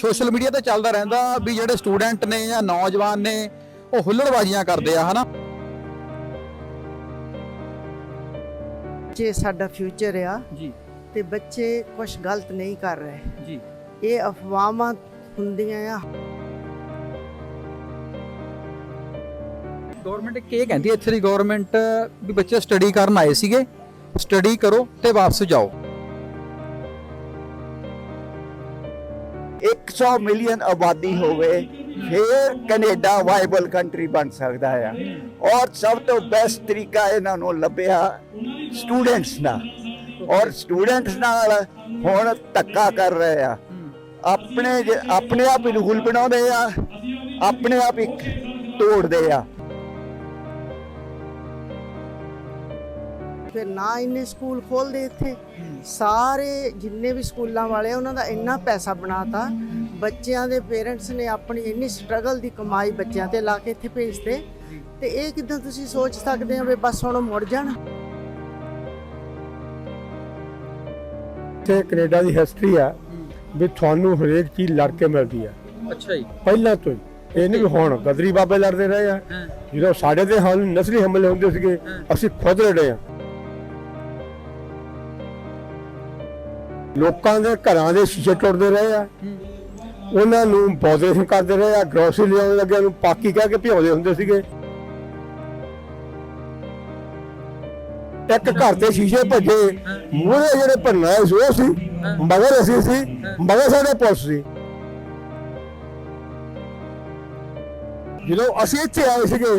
Social media ਤੇ ਚੱਲਦਾ ਰਹਿੰਦਾ ਵੀ ਜਿਹੜੇ ਸਟੂਡੈਂਟ ਨੇ ਜਾਂ ਨੌਜਵਾਨ ਨੇ ਉਹ ਹੁੱਲੜਬਾਜ਼ੀਆਂ ਕਰਦੇ ਆ ਹਨਾ? ਬੱਚੇ ਸਾਡਾ ਫਿਊਚਰ ਆ ਜੀ। ਤੇ ਬੱਚੇ ਕੁਝ ਗਲਤ ਨਹੀਂ ਕਰ ਰਹੇ। ਜੀ। ਇਹ ਅਫਵਾਹਾਂ ਹੁੰਦੀਆਂ ਆ। ਗਵਰਨਮੈਂਟ ਕੀ ਕਹਿੰਦੀ ਹੈ ਇੱਥੇ ਦੀ ਗਵਰਨਮੈਂਟ ਵੀ ਬੱਚੇ ਸਟੱਡੀ ਕਰਨ ਆਏ ਸੀਗੇ। ਸਟੱਡੀ ਕਰੋ ਤੇ ਵਾਪਸ ਜਾਓ। 100 ਮਿਲੀਅਨ ਆਬਾਦੀ ਹੋਵੇ, ਫਿਰ ਕੈਨੇਡਾ ਵਾਇਬਲ ਕੰਟਰੀ ਬਣ ਸਕਦਾ ਆ। ਔਰ ਸਭ ਤੋਂ ਬੈਸਟ ਤਰੀਕਾ ਇਹਨਾਂ ਨੂੰ ਲੱਭਿਆ ਸਟੂਡੈਂਟਸ ਨਾਲ ਔਰ ਸਟੂਡੈਂਟਸ ਨਾਲ ਹੁਣ ਧੱਕਾ ਕਰ ਰਹੇ ਆ। ਆਪਣੇ ਜੇ- ਆਪਣੇ ਆਪ ਹੀ ਰੂਲ ਬਣਾਉਂਦੇ ਆ, ਆਪਣੇ ਆਪ ਹੀ ਤੋੜਦੇ ਆ। ਫਿਰ ਨਾ ਇੰਨੇ ਸਕੂਲ ਖੋਲਦੇ ਇੱਥੇ। ਸਾਰੇ ਜਿੰਨੇ ਵੀ ਸਕੂਲਾਂ ਵਾਲੇ ਉਹਨਾਂ ਦਾ ਇੰਨਾ ਪੈਸਾ ਬਣਾਤਾ। ਬੱਚਿਆਂ ਦੇ ਪੇਰੈਂਟਸ ਨੇ ਆਪਣੀ ਇੰਨੀ ਸਟਰਗਲ ਦੀ ਕਮਾਈ ਬੱਚਿਆਂ ਤੇ ਲਾ ਕੇ ਇੱਥੇ ਭੇਜਦੇ ਤੇ ਇਹ ਕਿਦਾਂ ਤੁਸੀਂ ਸੋਚ ਸਕਦੇ ਹੋ ਵੀ ਬਸ ਹੁਣ ਮੁੜ ਜਾਣ? ਤੇ ਕੈਨੇਡਾ ਦੀ ਹਿਸਟਰੀ ਆ ਵੀ ਤੁਹਾਨੂੰ ਹਰੇਕ ਚੀਜ਼ ਲੜ ਕੇ ਮਿਲਦੀ ਆ। ਅੱਛਾ ਜੀ। ਪਹਿਲਾਂ ਤੋਂ ਹੀ। ਇਹ ਨਹੀਂ ਵੀ ਹੁਣ ਗਦਰੀ ਬਾਬੇ ਲੜਦੇ ਰਹੇ ਆ। ਜਦੋਂ ਸਾਡੇ ਤੇ ਹਾਲ ਨਸਲੀ ਹਮਲੇ ਹੁੰਦੇ ਸੀਗੇ ਅਸੀਂ ਖੁਦ ਲੜੇ ਆ। ਲੋਕਾਂ ਦੇ ਘਰਾਂ ਦੇ ਸ਼ੀਸ਼ੇ ਟੁੱਟਦੇ ਰਹੇ ਆ। ਉਹਨਾਂ ਨੂੰ ਬੋਦਰੇਸ਼ਨ ਕਰਦੇ ਰਹੇ ਆ। ਗਰੋਸਰੀ ਲਿਆਉਣ ਲੱਗਿਆ ਨੂੰ ਪਾਕੀ ਕਹਿ ਕੇ ਭਿਉਂਦੇ ਹੁੰਦੇ ਸੀਗੇ। ਇੱਕ ਘਰ ਦੇ ਸ਼ੀਸ਼ੇ ਭੱਜੇ। ਮੂਹਰੇ ਜਿਹੜੇ ਭੰਨਾ ਸੀ, ਉਹ ਸੀ। ਮਗਰ ਅਸੀਂ ਸੀ। ਮਗਰ ਸਾਡੇ ਪੁਲਿਸ ਸੀ। ਜਦੋਂ ਅਸੀਂ ਇੱਥੇ ਆਏ ਸੀਗੇ,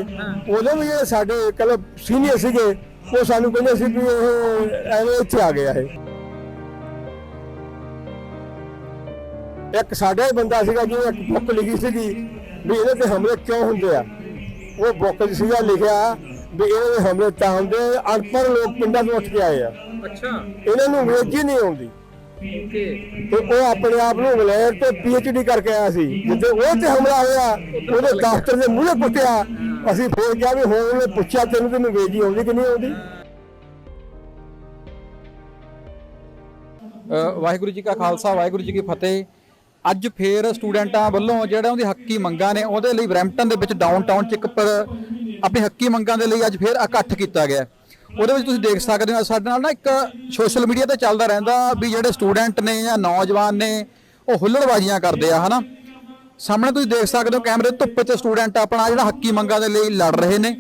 ਉਦੋਂ ਵੀ ਜਿਹੜੇ ਸਾਡੇ ਕਲ ਸੀਨੀਅਰ ਸੀਗੇ, ਉਹ ਸਾਨੂੰ ਕਹਿੰਦੇ ਸੀ ਵੀ ਇਹ ਐਵੇਂ ਇੱਥੇ ਆ ਗਿਆ ਇਹ। ਇੱਕ ਸਾਡਾ ਹੀ ਬੰਦਾ ਸੀਗਾ ਜਿਹਨੇ ਇੱਕ ਬੁੱਕ ਲਿਖੀ ਸੀਗੀ ਵੀ ਇਹਦੇ ਤੇ ਹਮਲੇ ਕਿਉਂ ਹੁੰਦੇ ਆ? ਉਹ ਬੁੱਕ 'ਚ ਸੀਗਾ ਲਿਖਿਆ ਵੀ ਇਹਦੇ ਤੇ ਹਮਲੇ ਤਾਂ ਹੁੰਦੇ ਆ, ਅਨਪੜ੍ਹ ਲੋਕ ਪਿੰਡਾਂ ਤੋਂ ਉੱਠ ਕੇ ਆਏ ਆ। ਅੱਛਾ। ਇਹਨਾਂ ਨੂੰ ਅੰਗਰੇਜ਼ੀ ਨਹੀਂ ਆਉਂਦੀ। ਤੇ ਉਹ ਆਪਣੇ ਆਪ ਨੂੰ ਇੰਗਲੈਂਡ ਤੇ ਪੀਐਚਡੀ ਕਰਕੇ ਆਇਆ ਸੀ। ਜਿੱਦੇ ਉਹ ਤੇ ਹਮਲਾ ਹੋਇਆ ਉਹਦੇ ਦਫ਼ਤਰ ਦੇ ਮੂਹਰੇ ਕੁੱਟਿਆ ਅਸੀਂ ਫੇਰ ਕਿਹਾ ਵੀ ਹੁਣ ਉਹਨੇ ਪੁੱਛਿਆ ਤੈਨੂੰ ਤੈਨੂੰ ਅੰਗਰੇਜ਼ੀ ਆਉਂਦੀ ਕਿ ਨਹੀਂ ਆਉਂਦੀ? ਵਾਹਿਗੁਰੂ ਜੀ ਕਾ ਖਾਲਸਾ ਵਾਹਿਗੁਰੂ ਜੀ ਕੀ ਫਤਿਹ। ਅੱਜ ਫੇਰ ਸਟੂਡੈਂਟਾਂ ਵੱਲੋਂ ਜਿਹੜਾ ਉਹਦੀ ਹੱਕੀ ਮੰਗਾਂ ਨੇ, ਉਹਦੇ ਲਈ ਬਰੈਂਪਟਨ ਦੇ ਵਿੱਚ ਡਾਊਨਟਾਊਨ ਚ ਇੱਕ ਪਰ ਆਪਣੀ ਹੱਕੀ ਮੰਗਾਂ ਦੇ ਲਈ ਅੱਜ ਫੇਰ ਇਕੱਠ ਕੀਤਾ ਗਿਆ। ਉਹਦੇ ਵਿੱਚ ਤੁਸੀਂ ਦੇਖ ਸਕਦੇ ਹੋ, ਸਾਡੇ ਨਾਲ ਨਾ ਇੱਕ ਸੋਸ਼ਲ ਮੀਡੀਆ ਤੇ ਚੱਲਦਾ ਰਹਿੰਦਾ ਵੀ ਜਿਹੜੇ ਸਟੂਡੈਂਟ ਨੇ ਜਾਂ ਨੌਜਵਾਨ ਨੇ, ਉਹ ਹੁੱਲੜਬਾਜ਼ੀਆਂ ਕਰਦੇ ਆ, ਹਨਾ? ਸਾਹਮਣੇ ਤੁਸੀਂ ਦੇਖ ਸਕਦੇ ਹੋ, ਕੈਮਰੇ ਧੁੱਪ 'ਚ ਸਟੂਡੈਂਟ ਆਪਣਾ ਜਿਹੜਾ ਹੱਕੀ ਮੰਗਾਂ ਦੇ ਲਈ ਲੜ ਰਹੇ ਨੇ।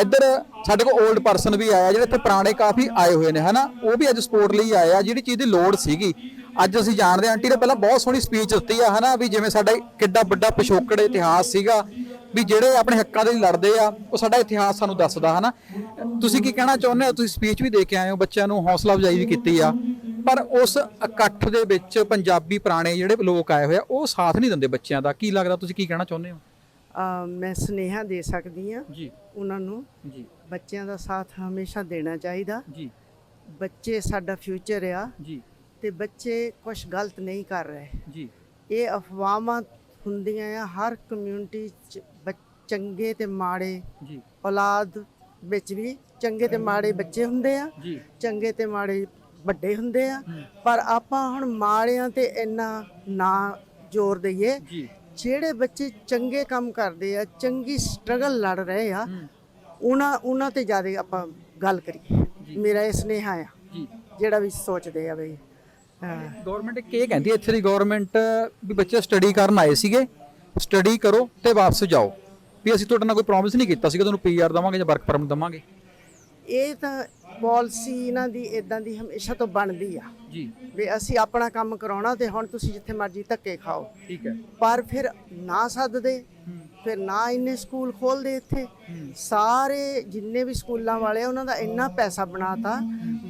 ਇੱਧਰ ਸਾਡੇ ਕੋਲ 올ਡ ਪਰਸਨ ਵੀ ਆਇਆ ਜਿਹੜੇ ਇੱਥੇ ਪੁਰਾਣੇ ਕਾਫੀ ਆਏ ਹੋਏ ਨੇ ਹਨਾ? ਉਹ ਵੀ ਅੱਜ ਸਪੋਰਟ ਲਈ ਆਏ ਆ ਜਿਹੜੀ ਚੀਜ਼ ਦੀ ਲੋੜ ਸੀਗੀ। ਅੱਜ ਅਸੀਂ ਜਾਣਦੇ ਆਂਟੀ ਨੇ ਪਹਿਲਾਂ ਬਹੁਤ ਸੋਹਣੀ ਸਪੀਚ ਦਿੱਤੀ ਆ ਹਨਾ? ਵੀ ਜਿਵੇਂ ਸਾਡਾ ਕਿੱਡਾ ਵੱਡਾ ਪਿਛੋਕੜ ਇਤਿਹਾਸ ਸੀਗਾ ਵੀ ਜਿਹੜੇ ਆਪਣੇ ਹੱਕਾਂ ਦੇ ਲਈ ਲੜਦੇ ਆ ਉਹ ਸਾਡਾ ਇਤਿਹਾਸ ਸਾਨੂੰ ਦੱਸਦਾ ਹਨਾ? ਤੁਸੀਂ ਕੀ ਕਹਿਣਾ ਚਾਹੁੰਦੇ ਹੋ? ਤੁਸੀਂ ਸਪੀਚ ਵੀ ਦੇ ਕੇ ਆਏ ਹੋ ਬੱਚਿਆਂ ਨੂੰ ਹੌਸਲਾ ਅਫਜ਼ਾਈ ਵੀ ਕੀਤੀ ਆ। ਪਰ ਉਸ ਇਕੱਠ ਦੇ ਵਿੱਚ ਪੰਜਾਬੀ ਪੁਰਾਣੇ ਜਿਹੜੇ ਲੋਕ ਆਏ ਹੋਏ ਆ ਉਹ ਸਾਥ ਨਹੀਂ ਦਿੰਦੇ ਬੱਚਿਆਂ ਦਾ। ਕੀ ਲੱਗਦਾ ਤੁਸੀਂ ਕੀ ਕਹਿਣਾ ਚਾਹੁੰਦੇ ਹੋ? ਮੈਂ ਸੁਨੇਹਾ ਦੇ ਸਕਦੀ ਆ ਜੀ। ਉਹਨਾਂ ਨੂੰ। ਜੀ। ਬੱਚਿਆਂ ਦਾ ਸਾਥ ਹਮੇਸ਼ਾ ਦੇਣਾ ਚਾਹੀਦਾ। ਜੀ। ਬੱਚੇ ਸਾਡਾ ਫਿਊਚਰ ਆ। ਜੀ। ਤੇ ਬੱਚੇ ਕੁਝ ਗਲਤ ਨਹੀਂ ਕਰ ਰਹੇ। ਜੀ। ਇਹ ਅਫਵਾਹਾਂ ਹੁੰਦੀਆਂ ਆ ਹਰ ਕਮਿਊਨਿਟੀ ਚ ਚੰਗੇ ਤੇ ਮਾੜੇ ਜੀ। ਔਲਾਦ ਵਿੱਚ ਵੀ ਚੰਗੇ ਤੇ ਮਾੜੇ ਬੱਚੇ ਹੁੰਦੇ ਆ। ਜੀ। ਚੰਗੇ ਤੇ ਮਾੜੇ ਵੱਡੇ ਹੁੰਦੇ ਆ। ਪਰ ਆਪਾਂ ਹੁਣ ਮਾੜਿਆਂ ਤੇ ਇੰਨਾ ਨਾ ਜ਼ੋਰ ਦਈਏ। ਜਿਹੜੇ ਬੱਚੇ ਚੰਗੇ ਕੰਮ ਕਰਦੇ ਆ ਚੰਗੀ ਸਟਰਗਲ ਲੜ ਰਹੇ ਆ ਉਹਨਾਂ ਉਹਨਾਂ ਤੇ ਜ਼ਿਆਦਾ ਆਪਾਂ ਗੱਲ ਕਰੀਏ। ਮੇਰਾ ਇਹ ਸੁਨੇਹਾ ਆ। ਜਿਹੜਾ ਵੀ ਸੋਚਦੇ ਆ ਬਈ ਗਵਰਨਮੈਂਟ ਕੀ ਕਹਿੰਦੀ ਹੈ ਇੱਥੇ ਦੀ ਗਵਰਨਮੈਂਟ ਵੀ ਬੱਚੇ ਸਟੱਡੀ ਕਰਨ ਆਏ ਸੀਗੇ। ਸਟੱਡੀ ਕਰੋ ਤੇ ਵਾਪਸ ਜਾਓ। ਵੀ ਅਸੀਂ ਤੁਹਾਡੇ ਨਾਲ ਕੋਈ ਪ੍ਰੋਮਿਸ ਨਹੀਂ ਕੀਤਾ ਸੀਗਾ ਤੁਹਾਨੂੰ ਪੀਆਰ ਦਵਾਂਗੇ ਜਾਂ ਵਰਕ ਪਰਮਿਟ ਦਵਾਂਗੇ। ਇਹ ਤਾਂ ਪਾਲਿਸੀ ਇਹਨਾਂ ਦੀ ਇਦਾਂ ਦੀ ਹਮੇਸ਼ਾ ਤੋਂ ਬਣਦੀ ਆ। ਜੀ। ਵੀ ਅਸੀਂ ਆਪਣਾ ਕੰਮ ਕਰਾਉਣਾ ਤੇ ਹੁਣ ਤੁਸੀਂ ਜਿੱਥੇ ਮਰਜ਼ੀ ਧੱਕੇ ਖਾਓ। ਠੀਕ ਹੈ। ਪਰ ਫਿਰ ਨਾ ਸੱਦਦੇ ਫਿਰ ਨਾ ਇੰਨੇ ਸਕੂਲ ਖੋਲਦੇ ਇੱਥੇ। ਸਾਰੇ ਜਿੰਨੇ ਵੀ ਸਕੂਲਾਂ ਵਾਲੇ ਉਹਨਾਂ ਦਾ ਇੰਨਾ ਪੈਸਾ ਬਣਾਤਾ।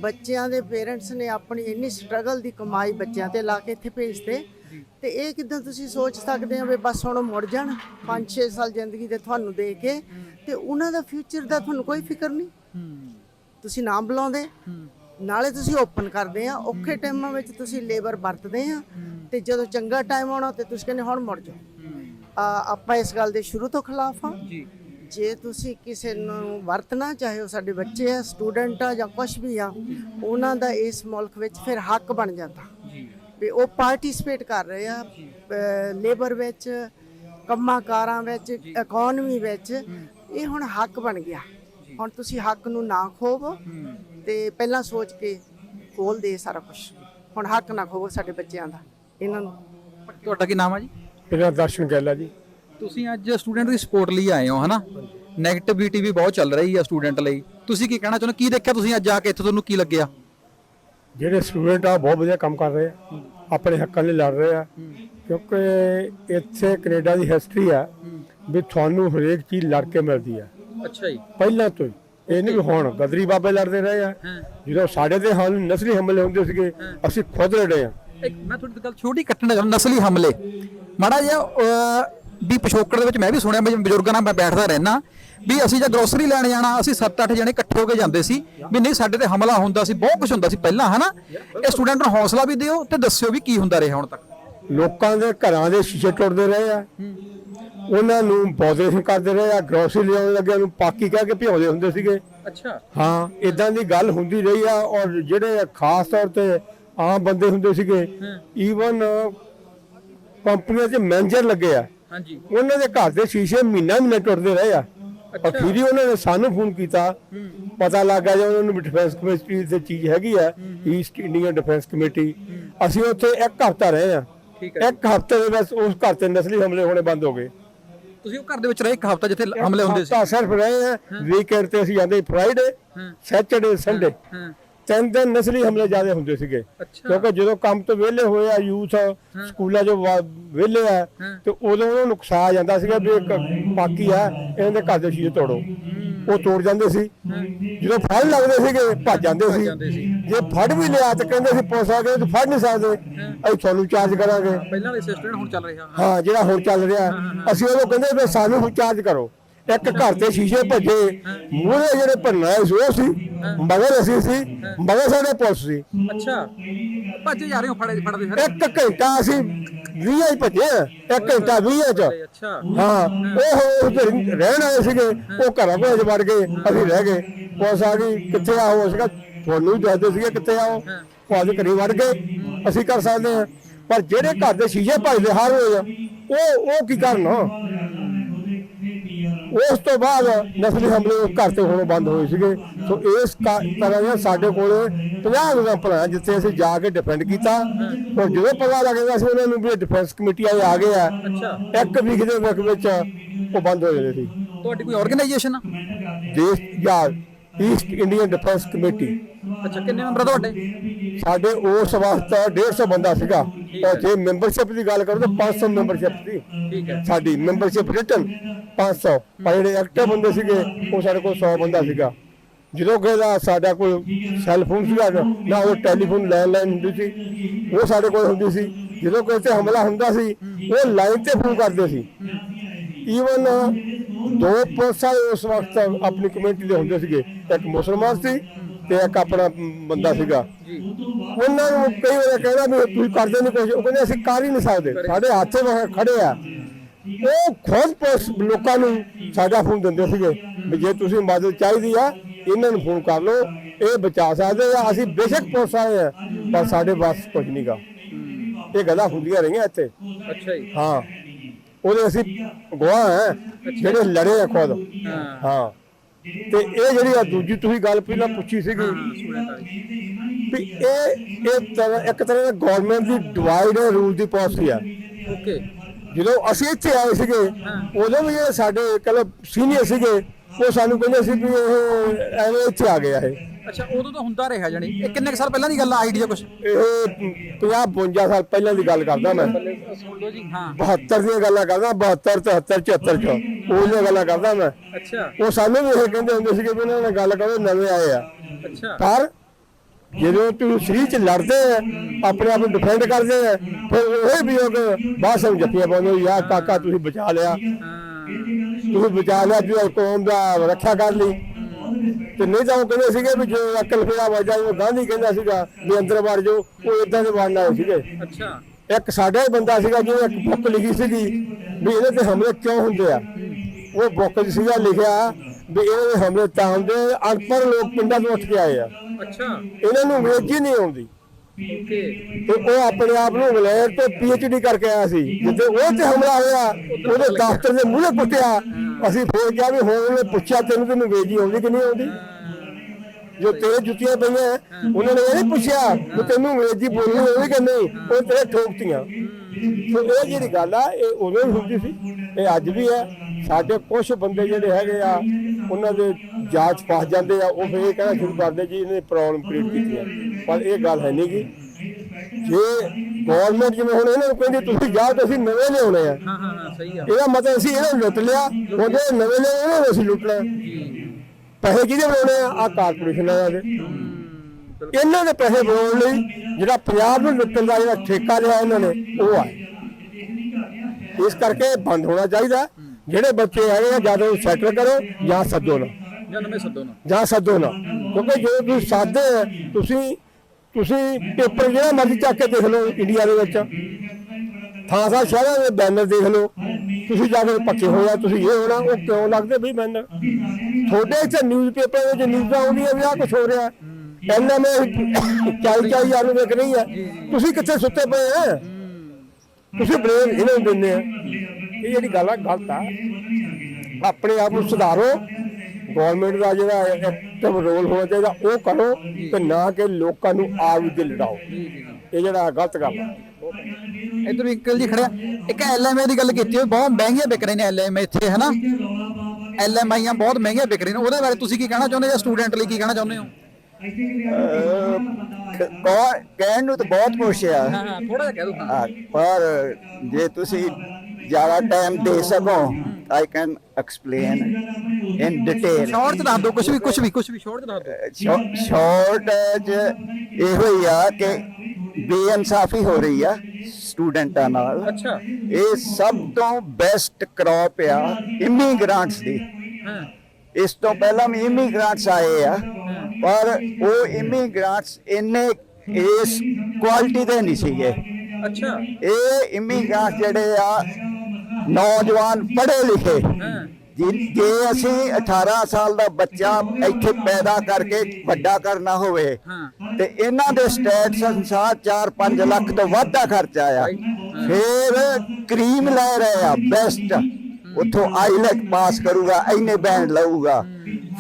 ਬੱਚਿਆਂ ਦੇ ਪੇਰੈਂਟਸ ਨੇ ਆਪਣੀ ਇੰਨੀ ਸਟਰਗਲ ਦੀ ਕਮਾਈ ਬੱਚਿਆਂ ਤੇ ਲਾ ਕੇ ਇੱਥੇ ਭੇਜਦੇ ਤੇ ਇਹ ਕਿਦਾਂ ਤੁਸੀਂ ਸੋਚ ਸਕਦੇ ਹੋ ਵੀ ਬਸ ਹੁਣ ਉਹ ਮੁੜ ਜਾਣ 5-6 ਸਾਲ ਜ਼ਿੰਦਗੀ ਦੇ ਤੁਹਾਨੂੰ ਦੇ ਕੇ ਤੇ ਉਹਨਾਂ ਦਾ ਫਿਊਚਰ ਦਾ ਤੁਹਾਨੂੰ ਕੋਈ ਫਿਕਰ ਨਹੀਂ? ਤੁਸੀਂ ਨਾਮ ਬੁਲਾਉਂਦੇ, ਨਾਲੇ ਤੁਸੀਂ ਓਪਨ ਕਰਦੇ ਆ। ਔਖੇ ਟਾਈਮਾਂ ਵਿੱਚ ਤੁਸੀਂ ਲੇਬਰ ਵਰਤਦੇ ਆ ਤੇ ਜਦੋਂ ਚੰਗਾ ਟਾਈਮ ਆਉਣਾ ਤੇ ਤੁਸੀਂ ਕਹਿੰਦੇ ਹੁਣ ਮੁੜ ਜਾਓ। ਆਪਾਂ ਇਸ ਗੱਲ ਦੇ ਸ਼ੁਰੂ ਤੋਂ ਖਿਲਾਫ ਆ ਜੀ। ਜੇ ਤੁਸੀਂ ਕਿਸੇ ਨੂੰ ਵਰਤਣਾ ਚਾਹੇ ਉਹ ਸਾਡੇ ਬੱਚੇ ਆ ਸਟੂਡੈਂਟ ਆ ਜਾਂ ਕੁਝ ਵੀ ਆ ਉਹਨਾਂ ਦਾ ਇਸ ਮੁਲਕ ਵਿੱਚ ਫਿਰ ਹੱਕ ਬਣ ਜਾਂਦਾ। ਜੀ। ਵੀ ਉਹ ਪਾਰਟਿਸਿਪੇਟ ਕਰ ਰਹੇ ਆ ਲੇਬਰ ਵਿੱਚ ਕੰਮਾਂ ਕਾਰਾਂ ਵਿੱਚ ਇਕਨੋਮੀ ਵਿੱਚ ਇਹ ਹੁਣ ਹੱਕ ਬਣ ਗਿਆ। ਹੁਣ ਤੁਸੀਂ ਹੱਕ ਨੂੰ ਨਾ ਖੋਵੋ ਤੇ ਪਹਿਲਾਂ ਸੋਚ ਕੇ ਖੋਲ ਦੇ ਸਾਰਾ ਕੁਝ ਹੁਣ ਹੱਕ ਨਾ ਖੋਵੋ ਸਾਡੇ ਬੱਚਿਆਂ ਦਾ ਇਹਨਾਂ ਨੂੰ। ਤੁਹਾਡਾ ਕੀ ਨਾਮ ਹੈ ਜੀ? ਮੇਰਾ ਦਰਸ਼ਨ ਗੱਲਾ ਜੀ। ਤੁਸੀਂ ਅੱਜ ਸਟੂਡੈਂਟ ਦੀ ਸਪੋਰਟ ਲਈ ਆਏ ਹੋ ਹਨਾ? ਨੈਗੇਟਿਵਿਟੀ ਵੀ ਬਹੁਤ ਚੱਲ ਰਹੀ ਹੈ ਸਟੂਡੈਂਟ ਲਈ। ਤੁਸੀਂ ਕੀ ਕਹਿਣਾ ਚਾਹੁੰਦੇ? ਕੀ ਦੇਖਿਆ ਤੁਸੀਂ ਅੱਜ ਆ ਕੇ ਇੱਥੇ ਤੁਹਾਨੂੰ ਕੀ ਲੱਗਿਆ? ਜਿਹੜੇ ਸਟੂਡੈਂਟ ਆ ਬਹੁਤ ਵਧੀਆ ਕੰਮ ਕਰ ਰਹੇ ਆ। ਆਪਣੇ ਹੱਕਾਂ ਲਈ ਲੜ ਰਹੇ ਆ। ਕਿਉਂਕਿ ਇੱਥੇ ਕੈਨੇਡਾ ਦੀ ਹਿਸਟਰੀ ਆ ਵੀ ਤੁਹਾਨੂੰ ਹਰੇਕ ਚੀਜ਼ ਲੜ ਕੇ ਮਿਲਦੀ ਆ। ਅੱਛਾ ਜੀ। ਪਹਿਲਾਂ ਤੋਂ ਹੀ। ਇਹ ਨਹੀਂ ਵੀ ਹੁਣ ਗਦਰੀ ਬਾਬੇ ਲੜਦੇ ਰਹੇ ਆ। ਜਦੋਂ ਸਾਡੇ ਤੇ ਹਾਲ ਨਸਲੀ ਹਮਲੇ ਹੁੰਦੇ ਸੀਗੇ ਅਸੀਂ ਖੁਦ ਲੜੇ ਆ। ਇੱਕ ਮੈਂ ਤੁਹਾਡੀ ਗੱਲ ਛੋਟੀ ਕੱਟਣਾ ਚਾਹੁੰਦਾ ਨਸਲੀ ਹਮਲੇ। ਮਾੜਾ ਜਿਹਾ ਅਹ, ਵੀ ਪਿਛੋਕੜ ਦੇ ਵਿੱਚ ਮੈਂ ਵੀ ਸੁਣਿਆ ਵੀ ਬਜ਼ੁਰਗਾਂ ਨਾਲ ਮੈਂ ਬੈਠਦਾ ਰਹਿਣਾ ਵੀ ਅਸੀਂ ਜਦ ਗਰੋਸਰੀ ਲੈਣ ਜਾਣਾ ਅਸੀਂ 7-8 ਜਣੇ ਇਕੱਠੇ ਹੋ ਕੇ ਜਾਂਦੇ ਸੀ ਵੀ ਨਹੀਂ ਸਾਡੇ ਤੇ ਹਮਲਾ ਹੁੰਦਾ ਸੀ ਬਹੁਤ ਕੁਝ ਹੁੰਦਾ ਸੀ ਪਹਿਲਾਂ ਹਨਾ? ਇਹ ਸਟੂਡੈਂਟ ਨੂੰ ਹੌਸਲਾ ਵੀ ਦਿਓ ਤੇ ਦੱਸਿਓ ਵੀ ਕੀ ਹੁੰਦਾ ਰਿਹਾ ਹੁਣ ਤੱਕ। ਲੋਕਾਂ ਦੇ ਘਰਾਂ ਦੇ ਸ਼ੀਸ਼ੇ ਟੁੱਟਦੇ ਰਹੇ ਆ। ਉਹਨਾਂ ਨੂੰ ਬੋਦਰੇਸ਼ਨ ਕਰਦੇ ਰਹੇ ਆ ਗਰੋਸਰੀ ਲਿਆਉਣ ਲੱਗਿਆਂ ਨੂੰ ਪਾਕੀ ਕਹਿ ਕੇ ਭਿਆਉਂਦੇ ਹੁੰਦੇ ਸੀਗੇ। ਅੱਛਾ। ਹਾਂ ਇਦਾਂ ਦੀ ਗੱਲ ਹੁੰਦੀ ਰਹੀ ਆ ਔਰ ਜਿਹੜੇ ਖਾਸ ਤੌਰ ਤੇ ਆਮ ਬੰਦੇ ਹੁੰਦੇ ਸੀਗੇ। ਈਵਨ ਕੰਪਨੀਆਂ 'ਚ ਮੈਨੇਜਰ ਲੱਗੇ ਆ। ਹਾਂਜੀ। ਉਹਨਾਂ ਦੇ ਘਰ ਦੇ ਸ਼ੀਸ਼ੇ ਮਹੀਨਾ ਮਹੀਨਾ ਟੁੱਟਦੇ ਰਹੇ ਆ। ਅਖੀਰੀ ਉਹਨਾਂ ਨੇ ਸਾਨੂੰ ਫੋਨ ਕੀਤਾ। ਪਤਾ ਲੱਗਾ ਜੇ ਉਹਨਾਂ ਨੂੰ ਡਿਫੈਂਸ ਕਮੇਟੀ ਦੀ ਚੀਜ਼ ਹੈਗੀ ਆ। ਈਸਟ ਇੰਡੀਆ ਡਿਫੈਂਸ ਕਮੇਟੀ ਅਸੀਂ ਉੱਥੇ ਇੱਕ ਹਫ਼ਤਾ ਰਹੇ ਆ। ਇੱਕ ਹਫ਼ਤੇ ਦੇ ਵਿੱਚ ਉਸ ਘਰ ਤੇ ਨਸਲੀ ਹਮਲੇ ਹੋਣੇ ਬੰਦ ਹੋ ਗਏ। ਤੁਸੀਂ ਉਹ ਘਰ ਦੇ ਵਿੱਚ ਰਹੇ ਇੱਕ ਹਫ਼ਤਾ ਜਿੱਥੇ ਹਮਲੇ ਹੁੰਦੇ ਸੀ? ਹਫ਼ਤਾ ਸਿਰਫ ਰਹੇ ਆ। ਵੀਕਐਂਡ ਤੇ ਅਸੀਂ ਜਾਂਦੇ ਫਰਾਈਡੇ ਸੈਟਰਡੇ ਸੰਡੇ ਦਿਨ ਨਸਲੀ ਹਮਲੇ ਜ਼ਿਆਦਾ ਹੁੰਦੇ ਸੀਗੇ। ਕਿਉਂਕਿ ਜਦੋਂ ਕੰਮ ਤੋਂ ਵਿਹਲੇ ਹੋਏ ਆ ਯੂਥ ਸਕੂਲਾਂ 'ਚੋਂ ਵਿਹਲੇ ਆ ਤੇ ਉਦੋਂ ਉਹਨੂੰ ਨੁਕਸਾ ਜਾਂਦਾ ਸੀਗਾ ਵੀ ਇੱਕ ਪਾਕੀ ਆ ਇਹਨਾਂ ਦੇ ਘਰ ਦੇ ਸ਼ੀਸ਼ੇ ਤੋੜੋ। ਉਹ ਤੋੜ ਜਾਂਦੇ ਸੀ। ਜਦੋਂ ਫੜ ਲੱਗਦੇ ਸੀਗੇ ਭੱਜ ਜਾਂਦੇ ਸੀ। ਜੇ ਫੜ ਵੀ ਲਿਆ ਤੇ ਕਹਿੰਦੇ ਸੀ ਪੁਲਿਸ ਆ ਗਏ ਤੂੰ ਫੜ ਨਹੀਂ ਸਕਦੇ। ਅਸੀਂ ਤੁਹਾਨੂੰ ਚਾਰਜ ਕਰਾਂਗੇ। ਪਹਿਲਾਂ ਵਾਲੇ ਸਿਸਟਮ ਹੁਣ ਚੱਲ ਰਿਹਾ। ਹਾਂ ਜਿਹੜਾ ਹੁਣ ਚੱਲ ਰਿਹਾ। ਅਸੀਂ ਉਹਨੂੰ ਕਹਿੰਦੇ ਵੀ ਸਾਨੂੰ ਚਾਰਜ ਕਰੋ। ਇੱਕ ਘਰ ਦੇ ਸ਼ੀਸ਼ੇ ਭੱਜੇ ਮੂਹਰੇ ਜਿਹੜੇ ਭੰਨਾ ਉਹ ਸੀ ਮਗਰ ਅਸੀਂ ਸੀ ਮਗਰ ਸਾਡੇ ਪੁਲਿਸ ਸੀ। ਅੱਛਾ। ਭੱਜੇ ਜਾ ਰਹੇ ਹੋ ਫੜੇ ਫੜਦੇ ਫਿਰ? ਇੱਕ ਘੰਟਾ ਅਸੀਂ 20 ਹੀ ਭੱਜੇ ਇੱਕ ਘੰਟਾ 20 ਚ। ਅੱਛਾ। ਹਾਂ ਉਹ ਉੱਥੇ ਰਹਿਣ ਆਏ ਸੀਗੇ ਉਹ ਘਰਾਂ ਵਿੱਚ ਵੜ ਗਏ ਅਸੀਂ ਰਹਿ ਗਏ। ਪੁਲਿਸ ਆ ਗਈ ਕਿੱਥੇ ਆ ਹੋ ਸੀਗਾ ਤੁਹਾਨੂੰ ਦੱਸਦੇ ਸੀਗੇ ਕਿੱਥੇ ਆ ਉਹ? ਅੱਜ ਘਰੇ ਵੜ ਗਏ ਅਸੀਂ ਕਰ ਸਕਦੇ ਹਾਂ। ਪਰ ਜਿਹੜੇ ਘਰ ਦੇ ਸ਼ੀਸ਼ੇ ਭੱਜਦੇ ਹਾਰ ਹੋਏ ਆ ਉਹ ਉਹ ਕੀ ਕਰਨ ਉਸ ਤੋਂ ਬਾਅਦ ਨਸਲੀ ਹਮਲੇ ਉਸ ਘਰ ਤੇ ਹੋਣੋਂ ਬੰਦ ਹੋਏ ਸੀਗੇ। ਸੋ ਇਸ ਕਾ- ਤਰ੍ਹਾਂ ਦੀਆਂ ਸਾਡੇ ਕੋਲ 50 ਐਗਜ਼ਾਮਪਲ ਆ ਜਿੱਥੇ ਅਸੀਂ ਜਾ ਕੇ ਡਿਫੈਂਡ ਕੀਤਾ। ਔਰ ਜਦੋਂ ਪਤਾ ਲੱਗਦਾ ਸੀ ਉਹਨਾਂ ਨੂੰ ਵੀ ਡਿਫੈਂਸ ਕਮੇਟੀ ਵਾਲੇ ਆ ਗਏ ਆ ਅੱਛਾ। ਇੱਕ ਵੀਕ ਦੇ ਵਿੱਚ ਵਿੱਚ ਉਹ ਬੰਦ ਹੋ ਜਾਂਦੇ ਸੀ। ਤੁਹਾਡੀ ਕੋਈ ਆਰਗੇਨਾਈਜੇਸ਼ਨ ਆ? ਦੇਸ਼ ਜਾਂ ਈਸਟ ਇੰਡੀਅਨ ਡਿਫੈਂਸ ਕਮੇਟੀ ਅੱਛਾ ਕਿੰਨੇ ਮੈਂਬਰ ਆ ਤੁਹਾਡੇ? ਸਾਡੇ ਉਸ ਵਾਸਤੇ 150 ਬੰਦਾ ਸੀਗਾ। ਔਰ ਜੇ ਮੈਂਬਰਸ਼ਿਪ ਦੀ ਗੱਲ ਕਰੋ ਤਾਂ 500 ਮੈਂਬਰਸ਼ਿਪ ਸੀ। ਠੀਕ ਹੈ। ਸਾਡੀ ਮੈਂਬਰਸ਼ਿਪ ਰਿਟਨ 500 ਪਰ ਜਿਹੜੇ ਐਕਟਿਵ ਬੰਦੇ ਸੀਗੇ ਉਹ ਸਾਡੇ ਕੋਲ 100 ਬੰਦਾ ਸੀਗਾ। ਜਦੋਂ ਕਹਿੰਦਾ ਸਾਡਾ ਕੋਈ ਸੈੱਲ ਫੋਨ ਸੀਗਾ ਨਾ ਉਹ ਟੈਲੀਫੋਨ ਲੈਂਡਲਾਈਨ ਹੁੰਦੀ ਸੀ ਉਹ ਸਾਡੇ ਕੋਲ ਹੁੰਦੀ ਸੀ। ਜਦੋਂ ਕੋਈ ਤੇ ਹਮਲਾ ਹੁੰਦਾ ਸੀ ਉਹ ਲਾਈਨ ਤੇ ਫੋਨ ਕਰਦੇ ਸੀ। ਈਵਨ ਦੋ ਪੁਲਿਸ ਉਸ ਵਕਤ ਆਪਣੀ ਕਮੇਟੀ ਦੇ ਹੁੰਦੇ ਸੀਗੇ। ਇੱਕ ਮੁਸਲਮਾਨ ਸੀ ਤੇ ਇੱਕ ਆਪਣਾ ਬੰਦਾ ਸੀਗਾ। ਉਹਨਾਂ ਨੂੰ ਕਈ ਵਾਰ ਕਹਿੰਦਾ ਵੀ ਤੁਸੀਂ ਕਰਦੇ ਨਹੀਂ ਕੁਝ ਉਹ ਕਹਿੰਦੇ ਅਸੀਂ ਕਰ ਹੀ ਨਹੀਂ ਸਕਦੇ। ਸਾਡੇ ਹੱਥੇ ਖੜੇ ਆ। ਉਹ ਖੁਦ ਪੁਲਿਸ ਲੋਕਾਂ ਨੂੰ ਸਾਡਾ ਫੋਨ ਦਿੰਦੇ ਸੀਗੇ ਵੀ ਜੇ ਤੁਸੀਂ ਮਦਦ ਚਾਹੀਦੀ ਆ ਇਹਨਾਂ ਨੂੰ ਫੋਨ ਕਰ ਲਓ ਇਹ ਬਚਾ ਸਕਦੇ ਆ। ਅਸੀਂ ਬੇਸ਼ੱਕ ਪੁਲਿਸ ਆਏ ਆ ਪਰ ਸਾਡੇ ਵਾਸ ਕੁਝ ਨਹੀਂਗਾ ਇਹ ਗੱਲਾਂ ਹੁੰਦੀਆਂ ਰਹੀਆਂ ਇੱਥੇ। ਅੱਛਾ ਜੀ। ਹਾਂ। ਉਹਦੇ ਅਸੀਂ ਗਵਾਹ ਹੈ ਜਿਹੜੇ ਲੜੇ ਆ ਖੁਦ। ਹਾਂ। ਹਾਂ। ਤੇ ਇਹ ਜਿਹੜੀ ਆ ਦੂਜੀ ਤੁਸੀਂ ਗੱਲ ਪਹਿਲਾਂ ਪੁੱਛੀ ਸੀਗੀ। ਵੀ ਇਹ ਇਹ ਤਰ੍ਹਾਂ ਇੱਕ ਤਰ੍ਹਾਂ ਦਾ ਗਵਰਨਮੈਂਟ ਦੀ ਡਿਵਾਈਡ ਐਂਡ ਰੂਲ ਦੀ ਪਾਲਿਸੀ ਆ ਓਕੇ ਜਦੋਂ ਅਸੀਂ ਇੱਥੇ ਆਏ ਸੀਗੇ ਉਦੋਂ ਵੀ ਇਹ ਸਾਡੇ ਕੱਲ ਸੀਨੀਅਰ ਸੀਗੇ ਉਹ ਸਾਨੂੰ ਕਹਿੰਦੇ ਸੀ ਵੀ ਇਹ ਐਵੇਂ ਇੱਥੇ ਆ ਗਿਆ ਇਹ। ਅੱਛਾ ਉਦੋਂ ਤਾਂ ਹੁੰਦਾ ਰਿਹਾ ਜਾਨੀ ਇਹ ਕਿੰਨੇ ਕੁ ਸਾਲ ਪਹਿਲਾਂ ਦੀ ਗੱਲ ਆ ਆਈਡੀਆ ਕੁਝ ਇਹ 50 52 ਸਾਲ ਪਹਿਲਾਂ ਦੀ ਗੱਲ ਕਰਦਾ ਮੈਂ। ਸੁਣ ਲਓ ਜੀ ਹਾਂ। 72 ਦੀਆਂ ਗੱਲਾਂ ਕਰਦਾ 72 73 74 ਚ। ਉਹਦੀਆਂ ਗੱਲਾਂ ਕਰਦਾ ਮੈਂ। ਅੱਛਾ। ਉਹ ਸਾਨੂੰ ਵੀ ਇਹ ਕਹਿੰਦੇ ਹੁੰਦੇ ਸੀਗੇ ਵੀ ਇਹਨਾਂ ਨਾਲ ਗੱਲ ਕਰੋ ਨਵੇਂ ਆਏ ਆ। ਅੱਛਾ। ਪਰ ਜਦੋਂ ਤੂੰ ਸਰੀਰ ਚ ਲੜਦੇ ਆ ਆਪਣੇ ਆਪ ਨੂੰ ਡਿਫੈਂਡ ਕਰਦੇ ਆ ਫਿਰ ਇਹ ਵੀ ਹੋ ਕੇ ਬਾਹਰ ਸਮਝ ਜੱਫੀਆਂ ਪਾਉਂਦੇ ਯਾਰ ਕਾਕਾ ਤੁਸੀਂ ਬਚਾ ਲਿਆ। ਤੁਸੀਂ ਬਚਾ ਲਿਆ ਤੂੰ ਕੌਮ ਦਾ ਰੱਖਿਆ ਕਰ ਲਈ। ਤੇ ਨਹੀਂ ਤਾਂ ਉਹ ਕਹਿੰਦੇ ਸੀਗੇ ਵੀ ਜੋ ਅਕਲ ਫੇਰਾ ਵਜਾ ਉਹ ਗਾਂਧੀ ਕਹਿੰਦਾ ਸੀਗਾ ਵੀ ਅੰਦਰ ਵੜ ਜਾਓ ਉਹ ਇਦਾਂ ਦੇ ਵੜਨ ਆਏ ਸੀਗੇ। ਅੱਛਾ। ਇੱਕ ਸਾਡਾ ਹੀ ਬੰਦਾ ਸੀਗਾ ਜਿਹਨੇ ਇੱਕ ਬੁੱਕ ਲਿਖੀ ਸੀਗੀ ਵੀ ਇਹਦੇ ਤੇ ਹਮਲੇ ਕਿਉਂ ਹੁੰਦੇ ਆ। ਉਹ ਬੁੱਕ 'ਚ ਸੀਗਾ ਲਿਖਿਆ ਵੀ ਇਹਦੇ ਹਮਲੇ ਤਾਂ ਹੁੰਦੇ ਅਨਪੜ੍ਹ ਲੋਕ ਪਿੰਡਾਂ ਤੋਂ ਉੱਠ ਕੇ ਆਏ ਆ। ਅੱਛਾ। ਇਹਨਾਂ ਨੂੰ ਅੰਗਰੇਜ਼ੀ ਨਹੀਂ ਆਉਂਦੀ। ਤੇ ਉਹ ਆਪਣੇ ਆਪ ਨੂੰ ਇੰਗਲੈਂਡ ਤੋਂ ਪੀਐਚਡੀ ਕਰਕੇ ਆਇਆ ਸੀ। ਜਿੱਦੇ ਉਹ ਤੇ ਹਮਲਾ ਹੋਇਆ, ਉਹਦੇ ਦਫ਼ਤਰ ਦੇ ਮੂਹਰੇ ਕੁੱਟਿਆ ਅਸੀਂ ਫੇਰ ਕਿਹਾ ਵੀ ਹੁਣ ਉਹਨੇ ਪੁੱਛਿਆ, ਤੈਨੂੰ ਤੈਨੂੰ ਅੰਗਰੇਜ਼ੀ ਆਉਂਦੀ ਕਿ ਨਹੀਂ ਆਉਂਦੀ? ਜੋ ਤੇਰੇ ਜੁੱਤੀਆਂ ਪਈਆਂ, ਉਹਨਾਂ ਨੇ ਇਹ ਨਹੀਂ ਪੁੱਛਿਆ ਕਿ ਤੈਨੂੰ ਅੰਗਰੇਜ਼ੀ ਬੋਲਣੀ ਆਉਂਦੀ ਕਿ ਨਹੀਂ? ਉਹ ਤੇਰੇ ਠੋਕਤੀਆਂ। ਸੋ ਇਹ ਜਿਹੜੀ ਗੱਲ ਆ, ਇਹ ਉਦੋਂ ਹੀ ਹੁੰਦੀ ਸੀ। ਇਹ ਅੱਜ ਵੀ ਹੈ। ਸਾਡੇ ਕੁਝ ਬੰਦੇ ਜਿਹੜੇ ਹੈਗੇ ਆ, ਉਹਨਾਂ ਦੇ ਜਾਂਚ ਫਸ ਜਾਂਦੇ ਆ ਉਹ ਫਿਰ ਇਹ ਕਹਿਣਾ ਸ਼ੁਰੂ ਕਰਦੇ ਜੀ ਇਹਨੇ ਪ੍ਰੋਬਲਮ ਕ੍ਰੀਏਟ ਕੀਤੀ ਹੈ ਪਰ ਇਹ ਗੱਲ ਹੈ ਨਹੀਂ ਗੀ। ਜੇ ਗਵਰਨਮੈਂਟ ਜਿਵੇਂ ਹੁਣ ਇਹਨਾਂ ਨੂੰ ਕਹਿੰਦੀ ਤੁਸੀਂ ਜਾਓ ਤੇ ਅਸੀਂ ਨਵੇਂ ਲਿਆਉਣੇ ਆ। ਹਾਂ ਹਾਂ ਹਾਂ ਸਹੀ ਆ। ਇਹਦਾ ਮਤਲਬ ਅਸੀਂ ਇਹਨਾਂ ਨੂੰ ਲੁੱਟ ਲਿਆ ਹੁਣ ਜਿਹੜੇ ਨਵੇਂ ਲਿਆਉਣੇ ਉਹਨਾਂ ਨੂੰ ਅਸੀਂ ਲੁੱਟ ਲਿਆ। ਪੈਸੇ ਕਿਹਦੇ ਬਣਾਉਣੇ ਆ? ਆ ਕਾਰਪੋਰੇਸ਼ਨ ਦੇ। ਇਹਨਾਂ ਦੇ ਪੈਸੇ ਬਣਾਉਣ ਲਈ ਜਿਹੜਾ ਪੰਜਾਬ ਨੂੰ ਲੁੱਟਣ ਦਾ ਜਿਹੜਾ ਠੇਕਾ ਲਿਆ ਇਹਨਾਂ ਨੇ ਉਹ ਆ। ਇਸ ਕਰਕੇ ਬੰਦ ਹੋਣਾ ਚਾਹੀਦਾ। ਜਿਹੜੇ ਬੱਚੇ ਹੈਗੇ ਆ ਜਾਂ ਤਾਂ ਸੈਟਲ ਕਰੋ ਜਾਂ ਸੱਦੋ ਨਾ। ਜਾਂ ਸੱਦੋ ਨਾ। ਜਾਂ ਸੱਦੋ ਨਾ। ਕਿਉਂਕਿ ਜੇ ਤੁਸੀਂ ਸਾਦੇ, ਤੁਸੀਂ ਤੁਸੀਂ ਪੇਪਰ ਜਿਹੜਾ ਮਰਜ਼ੀ ਚੱਕ ਕੇ ਦੇਖ ਲਓ ਇੰਡੀਆ ਦੇ ਵਿੱਚ। ਥਾਂ ਥਾਂ ਸ਼ਹਿਰਾਂ ਦੇ ਬੈਨਰ ਦੇਖ ਲਓ। ਤੁਸੀਂ ਜਾ ਕੇ ਪੱਕੇ ਹੋਇਆ ਤੁਸੀਂ ਇਹ ਹੋਣਾ, ਉਹ ਕਿਉਂ ਲੱਗਦੇ ਵੀ ਬੈਨਰ? ਤੁਹਾਡੇ ਇੱਥੇ ਨਿਊਜ਼ਪੇਪਰ ਵਿੱਚ ਨਿਊਜ਼ਾਂ ਆਉਂਦੀਆਂ ਵੀ ਆਹ ਕੁਝ ਹੋ ਰਿਹਾ। ਇਹਨਾਂ ਮੈਂ 40 40 ਹਜ਼ਾਰ ਵੇਖ ਰਹੀ ਹੈ। ਤੁਸੀਂ ਕਿੱਥੇ ਸੁੱਤੇ ਪਏ ਆ? ਤੁਸੀਂ ਬਲੇਮ ਇਹਨਾਂ ਨੂੰ ਦਿੰਦੇ ਆ। ਇਹ ਜਿਹੜੀ ਗੱਲ ਆ, ਗਲਤ ਆ। ਆਪਣੇ ਆਪ ਨੂੰ ਸੁਧਾਰੋ। ਗਵਰਨਮੈਂਟ ਦਾ ਜਿਹੜਾ ਐਕਟਿਵ ਰੋਲ ਹੋਣਾ ਚਾਹੀਦਾ ਉਹ ਕਰੋ ਤੇ ਨਾ ਕਿ ਲੋਕਾਂ ਨੂੰ ਆਪ ਵਿੱਚ ਲੜਾਓ। ਇਹ ਜਿਹੜਾ ਗਲਤ ਗੱਲ ਆ ਇਧਰ ਅੰਕਲ ਜੀ ਖੜਿਆ ਇੱਕ ਐਲਐਮਏ ਦੀ ਗੱਲ ਕੀਤੀ ਹੋਈ ਬਹੁਤ ਮਹਿੰਗੀਆਂ ਵਿਕ ਰਹੇ ਨੇ ਐਲਐਮਏ ਇੱਥੇ ਹਨਾ? ਐਲਐਮਆਈਆਂ ਬਹੁਤ ਮਹਿੰਗੀਆਂ ਵਿਕ ਰਹੀਆਂ ਨੇ। ਉਹਦੇ ਬਾਰੇ ਤੁਸੀਂ ਕੀ ਕਹਿਣਾ ਚਾਹੁੰਦੇ ਜਾਂ ਸਟੂਡੈਂਟ ਲਈ ਕੀ ਕਹਿਣਾ ਚਾਹੁੰਦੇ ਹੋ? ਕਹਿਣ ਨੂੰ ਤਾਂ ਬਹੁਤ ਕੁਛ ਆ। ਹਾਂ ਹਾਂ ਥੋੜਾ ਜਿਹਾ ਕਹਿ ਹਾਂ, ਪਰ ਜੇ ਤੁਸੀਂ ਜ਼ਿਆਦਾ ਟਾਈਮ ਦੇ ਸਕੋ I can explain in detail short ਚ ਦੱਸ ਦਿਓ ਕੁਝ ਵੀ ਕੁਝ ਵੀ ਕੁਝ ਵੀ ਸ਼ਾਰਟ ਚ ਦੱਸ ਦਿਓ। ਸ਼ਾਰਟ ਜ ਇਹੋ ਹੀ ਆ ਕਿ ਬੇਇਨਸਾਫੀ ਹੋ ਰਹੀ ਆ ਸਟੂਡੈਂਟਾਂ ਨਾਲ। ਅੱਛਾ। ਇਹ ਸਭ ਤੋਂ ਬੈਸਟ ਕ੍ਰੌਪ ਆ ਇਮੀਗ੍ਰਾਂਟਸ ਦੀ। ਹਾਂ। ਇਸ ਤੋਂ ਪਹਿਲਾਂ ਵੀ ਇਮੀਗ੍ਰਾਂਟਸ ਆਏ ਆ ਪਰ ਉਹ ਇਮੀਗ੍ਰਾਂਟਸ ਇੰਨੇ ਇਸ ਕੁਆਲਿਟੀ ਦੇ ਨਹੀਂ ਸੀਗੇ। ਅੱਛਾ। ਇਹ ਇਮੀਗ੍ਰਾਂਟ ਜਿਹੜੇ ਆ ਨੌਜਵਾਨ ਪੜ੍ਹੇ ਲਿਖੇ। ਹਾਂ। ਜੇ ਜੇ ਅਸੀਂ 18 ਸਾਲ ਦਾ ਬੱਚਾ ਇੱਥੇ ਪੈਦਾ ਕਰਕੇ ਵੱਡਾ ਕਰਨਾ ਹੋਵੇ ਹਾਂ। ਤੇ ਇਹਨਾਂ ਦੇ ਸਟੇਟਸ ਅਨੁਸਾਰ 4-5 ਲੱਖ ਤੋਂ ਵੱਧ ਦਾ ਖਰਚਾ ਆ ਫਿਰ ਕਰੀਮ ਲੈ ਰਹੇ ਆ ਬੈਸਟ। ਉਥੋਂ ਆਈਲੈਟ ਪਾਸ ਕਰੂਗਾ ਇੰਨੇ ਬੈਂਡ ਲਊਗਾ।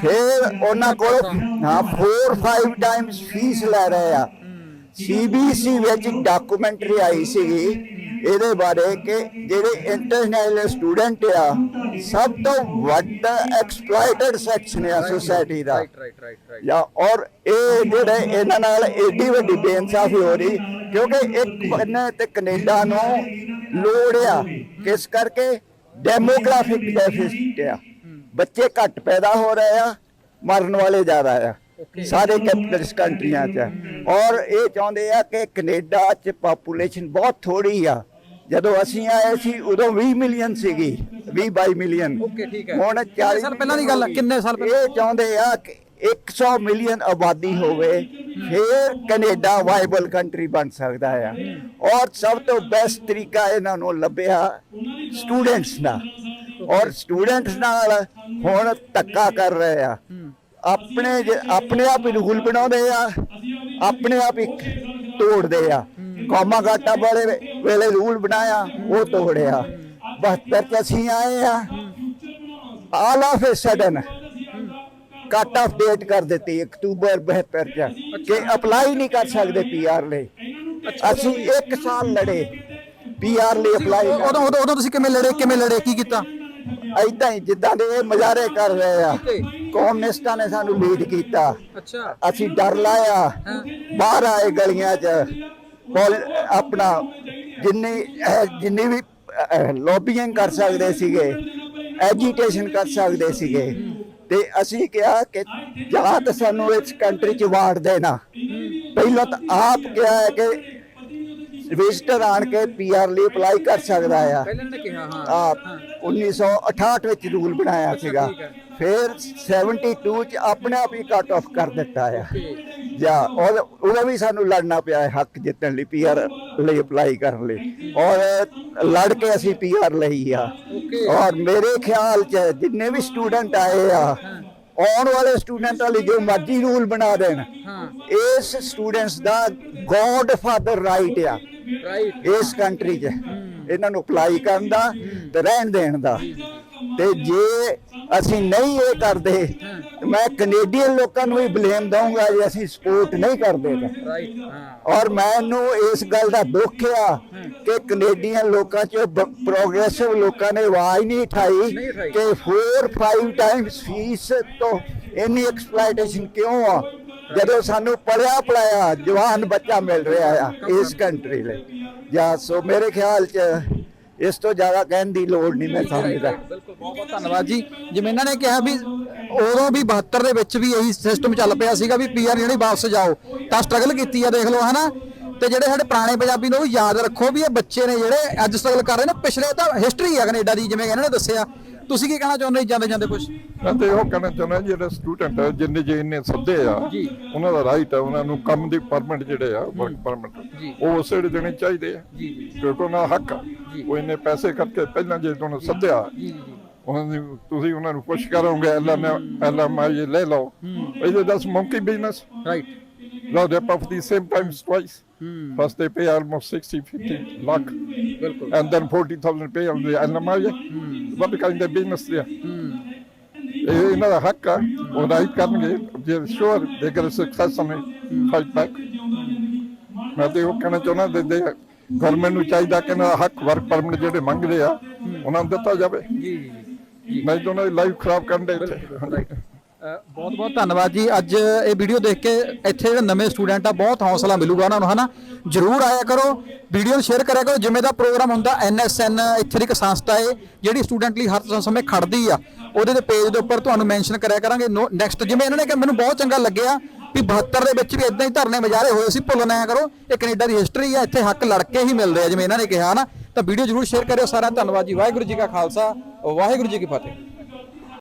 ਫਿਰ ਉਹਨਾਂ ਕੋਲ ਹਾਂ 4-5 ਟਾਈਮਸ ਫੀਸ ਲੈ ਰਹੇ ਆ। ਸੀਬੀਸੀ ਵਿੱਚ ਇੱਕ ਡਾਕੂਮੈਂਟਰੀ ਆਈ ਸੀਗੀ। ਇਹਦੇ ਬਾਰੇ ਕਿ ਜਿਹੜੇ ਇੰਟਰਨੈਸ਼ਨਲ ਸਟੂਡੈਂਟ ਆ ਸਭ ਤੋਂ ਵੱਡਾ ਐਕਸਪਲੋਇਟਡ ਸੈਕਸ਼ਨ ਆ ਸੋਸਾਇਟੀ ਦਾ। ਜਾਂ ਔਰ ਇਹ ਜਿਹੜੇ ਇਹਨਾਂ ਨਾਲ ਏਡੀ ਵੱਡੀ ਬੇਇਨਸਾਫੀ ਹੋ ਰਹੀ ਕਿਉਂਕਿ ਇੱਕ ਬੰਨੇ ਤੇ ਕੈਨੇਡਾ ਨੂੰ ਲੋੜ ਆ ਕਿਸ ਕਰਕੇ? ਡੈਮੋਗ੍ਰਾਫਿਕ ਡੈਫਿਸਿਟ ਆ। ਬੱਚੇ ਘੱਟ ਪੈਦਾ ਹੋ ਰਹੇ ਆ ਮਰਨ ਵਾਲੇ ਜ਼ਿਆਦਾ ਆ ਸਾਰੇ ਕੈਪੀਟਲਿਸਟ ਕੰਟਰੀਆਂ 'ਚ। ਔਰ ਇਹ ਚਾਹੁੰਦੇ ਆ ਕਿ ਕੈਨੇਡਾ 'ਚ ਪਾਪੂਲੇਸ਼ਨ ਬਹੁਤ ਥੋੜੀ ਆ। ਜਦੋਂ ਅਸੀਂ ਆਏ ਸੀ ਉਦੋਂ 20 ਮਿਲੀਅਨ ਸੀਗੀ 20 22 ਮਿਲੀਅਨ Okay, ਠੀਕ ਹੈ। ਹੁਣ ਕਿੰਨੇ 40 ਸਾਲ ਪਹਿਲਾਂ ਦੀ ਗੱਲ ਆ? ਕਿੰਨੇ ਸਾਲ ਪਹਿਲਾਂ? ਇਹ ਚਾਹੁੰਦੇ ਆ ਕਿ 100 ਮਿਲੀਅਨ ਆਬਾਦੀ ਹੋਵੇ ਫਿਰ ਕੈਨੇਡਾ ਵਾਇਬਲ ਕੰਟਰੀ ਬਣ ਸਕਦਾ ਆ ਔਰ ਸਭ ਤੋਂ ਬੈਸਟ ਤਰੀਕਾ ਇਹਨਾਂ ਨੂੰ ਲੱਭਿਆ ਸਟੂਡੈਂਟਸ ਦਾ ਔਰ ਸਟੂਡੈਂਟਸ ਨਾਲ ਹੁਣ ਧੱਕਾ ਕਰ ਰਹੇ ਆ ਆਪਣੇ ਜੇ- ਆਪਣੇ ਆਪ ਹੀ ਰੂਲ ਬਣਾਉਂਦੇ ਆ ਆਪਣੇ ਆਪ ਹੀ ਤੋੜਦੇ ਆ ਕੌਮਾ ਘਾਟਾ ਵੇ- ਵੇਲੇ ਰੂਲ ਬਣਾਇਆ ਉਹ ਤੋੜਿਆ। 72 ਚ ਅਸੀਂ ਆਏ ਆ। All of a sudden cut off date ਕਰ ਦਿੱਤੀ ਅਕਤੂਬਰ 72 ਚ ਕਿ ਅਪਲਾਈ ਨਹੀਂ ਕਰ ਸਕਦੇ ਪੀਆਰ ਲਈ। ਅਸੀਂ 1 ਸਾਲ ਲੜੇ ਪੀਆਰ ਲਈ ਅਪਲਾਈ ਉਦੋਂ ਉਦੋਂ ਉਦੋਂ ਤੁਸੀਂ ਕਿਵੇਂ ਲੜੇ? ਕਿਵੇਂ ਲੜੇ? ਕੀ ਕੀਤਾ? ਐਦਾਂ ਹੀ ਜਿੱਦਾਂ ਦੇ ਇਹ ਮਜ਼ਾਰੇ ਕਰ ਰਹੇ ਆ। ਕਮਿਊਨਿਸਟਾਂ ਨੇ ਸਾਨੂੰ ਲੀਡ ਕੀਤਾ। ਅੱਛਾ। ਅਸੀਂ ਡਰ ਲਾਇਆ। ਬਾਹਰ ਆਏ ਗਲੀਆਂ 'ਚ। ਪੋਲ- ਆਪਣਾ ਜਿੰਨੀ ਜਿੰਨੀ ਵੀ ਲੌਬੀਇੰਗ ਕਰ ਸਕਦੇ ਸੀਗੇ ਐਜੀਟੇਸ਼ਨ ਕਰ ਸਕਦੇ ਸੀਗੇ ਤੇ ਅਸੀਂ ਕਿਹਾ ਕਿ ਜਾਂ ਤਾਂ ਸਾਨੂੰ ਇਸ ਕੰਟਰੀ 'ਚ ਵਾੜ ਦੇਣਾ। ਪਹਿਲਾਂ ਤਾਂ ਆਪ ਕਿਹਾ ਹੈ ਕਿ ਵਿਜ਼ਟਰ ਆਣ ਕੇ ਪੀਆਰ ਲਈ ਅਪਲਾਈ ਕਰ ਸਕਦਾ ਆ। ਪਹਿਲਾਂ ਨੇ ਕਿਹਾ ਹਾਂ। ਆ 1968 ਵਿੱਚ ਰੂਲ ਬਣਾਇਆ ਸੀਗਾ। ਫਿਰ 72 ਚ ਆਪਣੇ ਆਪ ਹੀ ਕੱਟ ਆਫ ਕਰ ਦਿੱਤਾ ਆ। ਜਾਂ ਉਹ ਉਹਦਾ ਵੀ ਸਾਨੂੰ ਲੜਨਾ ਪਿਆ ਹੈ ਹੱਕ ਜਿੱਤਣ ਲਈ ਪੀਆਰ ਲਈ ਅਪਲਾਈ ਕਰਨ ਲਈ। ਔਰ ਲੜ ਕੇ ਅਸੀਂ ਪੀਆਰ ਲਈ ਆ. ਔਰ ਮੇਰੇ ਖਿਆਲ ਚ ਜਿੰਨੇ ਵੀ ਸਟੂਡੈਂਟ ਆਏ ਆ ਆਉਣ ਵਾਲੇ ਸਟੂਡੈਂਟਾਂ ਲਈ ਜੋ ਮਰਜ਼ੀ ਰੂਲ ਬਣਾ ਦੇਣ ਇਸ ਸਟੂਡੈਂਟਸ ਦਾ ਗੋਡ ਫਾਦਰ ਰਾਈਟ ਆ। ਰਾਈਟ ਇਸ ਕੰਟਰੀ 'ਚ। ਇਹਨਾਂ ਨੂੰ ਅਪਲਾਈ ਕਰਨ ਦਾ ਤੇ ਰਹਿਣ ਦੇਣ ਦਾ। ਤੇ ਜੇ ਅਸੀਂ ਨਹੀਂ ਇਹ ਕਰਦੇ ਮੈਂ ਕੈਨੇਡੀਅਨ ਲੋਕਾਂ ਨੂੰ ਵੀ ਬਲੇਮ ਦਊਂਗਾ ਜੇ ਅਸੀਂ ਸਪੋਰਟ ਨਹੀਂ ਕਰਦੇ ਤਾਂ। ਰਾਈਟ ਹਾਂ। ਔਰ ਮੈਨੂੰ ਇਸ ਗੱਲ ਦਾ ਦੁੱਖ ਆ ਕਿ ਕੈਨੇਡੀਅਨ ਲੋਕਾਂ 'ਚ ਪ੍ਰੋਗਰੈਸਿਵ ਲੋਕਾਂ ਨੇ ਆਵਾਜ਼ ਨਹੀਂ ਉਠਾਈ ਨਹੀਂ ਉਠਾਈ। ਕਿ 4 5 ਟਾਈਮਸ ਫੀਸ ਤੋਂ ਇੰਨੀ ਐਕਸਪਲੋਇਟੇਸ਼ਨ ਕਿਉਂ ਆ? ਜਦੋਂ ਸਾਨੂੰ ਪੜਿਆ ਪੜਾਇਆ ਜਵਾਨ ਬੱਚਾ ਮਿਲ ਰਿਹਾ ਆ ਇਸ ਕੰਟਰੀ ਲਈ। ਜਾਂ ਸੋ ਮੇਰੇ ਖਿਆਲ 'ਚ ਇਸ ਤੋਂ ਜ਼ਿਆਦਾ ਕਹਿਣ ਦੀ ਲੋੜ ਨਹੀਂ ਮੈਂ ਸਮਝਦਾ। ਬਿਲਕੁਲ। ਬਹੁਤ ਬਹੁਤ ਧੰਨਵਾਦ ਜੀ। ਜਿਵੇਂ ਇਹਨਾਂ ਨੇ ਕਿਹਾ ਵੀ ਉਦੋਂ ਵੀ 72 ਦੇ ਵਿੱਚ ਵੀ ਇਹੀ ਸਿਸਟਮ ਚੱਲ ਪਿਆ ਸੀਗਾ ਵੀ ਪੀਆਰ ਜਿਹੜੀ ਵਾਪਸ ਜਾਓ। ਤਾਂ ਸਟਰਗਲ ਕੀਤੀ ਆ ਦੇਖ ਲਓ ਹਨਾ? ਤੇ ਜਿਹੜੇ ਸਾਡੇ ਪੁਰਾਣੇ ਪੰਜਾਬੀ ਨੇ ਯਾਦ ਰੱਖੋ ਵੀ ਇਹ ਬੱਚੇ ਨੇ ਜਿਹੜੇ ਅੱਜ ਸਟਰਗਲ ਕਰ ਰਹੇ ਨੇ ਪਿਛਲੇ ਤਾਂ ਹਿਸਟਰੀ ਆ ਕੈਨੇਡਾ ਦੀ ਜਿਵੇਂ ਇਹਨਾਂ ਨੇ ਦੱਸਿਆ। ਤੁਸੀਂ ਕੀ ਕਹਿਣਾ ਚਾਹੁੰਦੇ ਜਾਂਦੇ ਜਾਂਦੇ ਕੁਝ ਮੈਂ ਤੇ ਉਹ ਕਹਿਣਾ ਚਾਹੁੰਦਾ ਜਿਹੜੇ ਸਟੂਡੈਂਟ ਜਿੰਨੇ ਜੇ ਇੰਨੇ ਸੱਦੇ ਆ। ਉਹਨਾਂ ਦਾ ਰਾਈਟ ਆ ਉਹਨਾਂ ਨੂੰ ਕੰਮ ਦੀ ਪਰਮਿਟ ਜਿਹੜੇ ਆ ਵਰਕ ਪਰਮਿਟ। ਉਹ ਉਸੇ ਵੇਲੇ ਦੇਣੇ ਚਾਹੀਦੇ ਆ। ਕਿਉਂਕਿ ਉਹਨਾਂ ਦਾ ਹੱਕ ਆ। ਉਹ ਇੰਨੇ ਪੈਸੇ ਕਰਕੇ ਪਹਿਲਾਂ ਜੇ ਤੁਹਾਨੂੰ ਸੱਦਿਆ ਉਹਨਾਂ ਨੂੰ ਤੁਸੀਂ ਉਹਨਾਂ ਨੂੰ ਪੁੱਛ ਕਰੋਗੇ ਐਲਐਮ ਐਲਐਮ ਇਹ ਲੈ ਲਓ। ਇਹ ਦਸ ਮੰਕੀ ਬਿਜ਼ਨਸ ਰਾਈਟ ਲੋ ਦੇ ਦੀ same times twice First they pay almost 60, 50 lakh, ਬਿਲਕੁਲ। And then 40,000 pay on the LMI. What kind of business there? ਇਹਨਾਂ ਦਾ ਹੱਕ ਆ ਉਹ ਰਾਈਟ ਕਰਨਗੇ। ਜੇ ਸ਼ੋਰ ਦੇ ਗਰ ਸਕਸੈਸ ਨੇ ਫਾਈਟ ਬੈਕ ਮੈਂ ਤੇ ਉਹ ਕਹਿਣਾ ਚਾਹੁੰਦਾ ਦੇ ਦੇ ਗਵਰਨਮੈਂਟ ਨੂੰ ਚਾਹੀਦਾ ਕਿ ਇਹਨਾਂ ਦਾ ਹੱਕ ਵਰਕ ਪਰਮਿਟ ਜਿਹੜੇ ਮੰਗਦੇ ਆ ਉਹਨਾਂ ਨੂੰ ਦਿੱਤਾ ਜਾਵੇ। ਜੀ ਜੀ। ਜੀ ਤਾਂ ਉਹਨਾਂ ਦੀ ਲਾਈਫ ਖਰਾਬ ਕਰਨ ਦੇ ਰਾਈਟ ਬਹੁਤ ਬਹੁਤ ਧੰਨਵਾਦ ਜੀ। ਅੱਜ ਇਹ ਵੀਡੀਓ ਦੇਖ ਕੇ ਇੱਥੇ ਜਿਹੜੇ ਨਵੇਂ ਸਟੂਡੈਂਟ ਆ, ਬਹੁਤ ਹੌਸਲਾ ਮਿਲੂਗਾ ਉਹਨਾਂ ਨੂੰ, ਹਨਾ? ਜਰੂਰ ਆਇਆ ਕਰੋ ਵੀਡੀਓ ਨੂੰ ਸ਼ੇਅਰ ਕਰਿਆ ਕਰੋ। ਜਿਵੇਂ ਦਾ ਪ੍ਰੋਗਰਾਮ ਹੁੰਦਾ ਐਨਐਸਐਨ ਇੱਥੇ ਦੀ ਇੱਕ ਸੰਸਥਾ ਹੈ, ਜਿਹੜੀ ਸਟੂਡੈਂਟ ਲਈ ਹਰ ਸਮੇਂ ਖੜਦੀ ਆ। ਉਹਦੇ ਦੇ ਪੇਜ ਦੇ ਉੱਪਰ ਤੁਹਾਨੂੰ ਮੈਂਸ਼ਨ ਕਰਿਆ ਕਰਾਂਗੇ। ਨੈਕਸਟ ਜਿਵੇਂ ਇਹਨਾਂ ਨੇ ਕਿਹਾ, ਮੈਨੂੰ ਬਹੁਤ ਚੰਗਾ ਲੱਗਿਆ ਵੀ 72 ਦੇ ਵਿੱਚ ਵੀ ਇਦਾਂ ਹੀ ਧਰਨੇ ਮਜਾਰੇ ਹੋਏ ਸੀ, ਭੁੱਲ ਨਾ ਕਰੋ। ਇਹ ਕੈਨੇਡਾ ਦੀ ਹਿਸਟਰੀ ਆ, ਇੱਥੇ ਹੱਕ ਲੜ ਕੇ ਹੀ ਮਿਲਦੇ ਆ, ਜਿਵੇਂ ਇਹਨਾਂ ਨੇ ਕਿਹਾ ਨਾ ਤਾਂ ਵੀਡੀਓ ਜਰੂਰ ਸ਼ੇਅਰ ਕਰਿਓ ਸਾਰਿਆਂ ਦਾ ਧੰਨਵਾਦ ਜੀ। ਵਾਹਿਗੁਰੂ ਜੀ ਕਾ ਖਾਲਸਾ, ਵਾਹਿਗੁਰੂ ਜੀ ਕੀ ਫਤਿਹ।